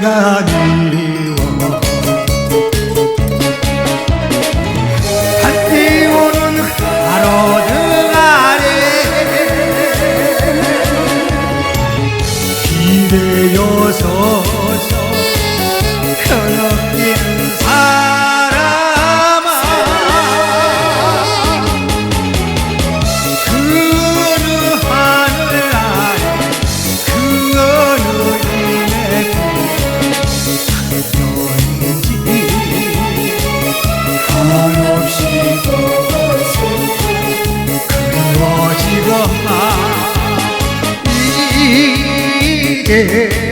내가 그리워. 한때 오는 하루등 아래. 기대어서 কে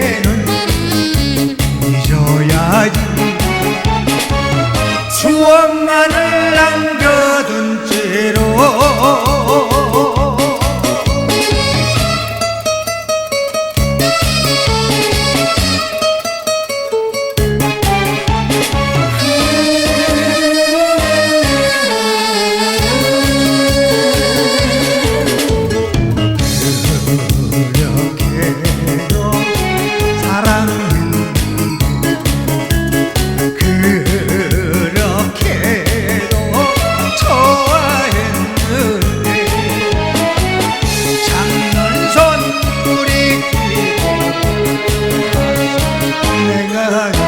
night.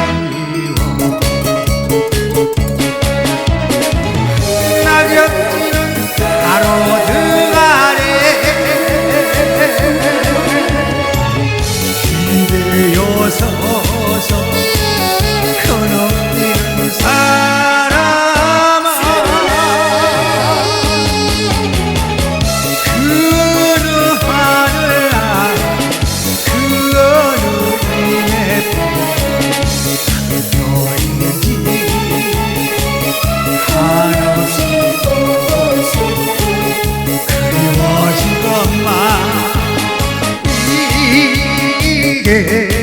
কে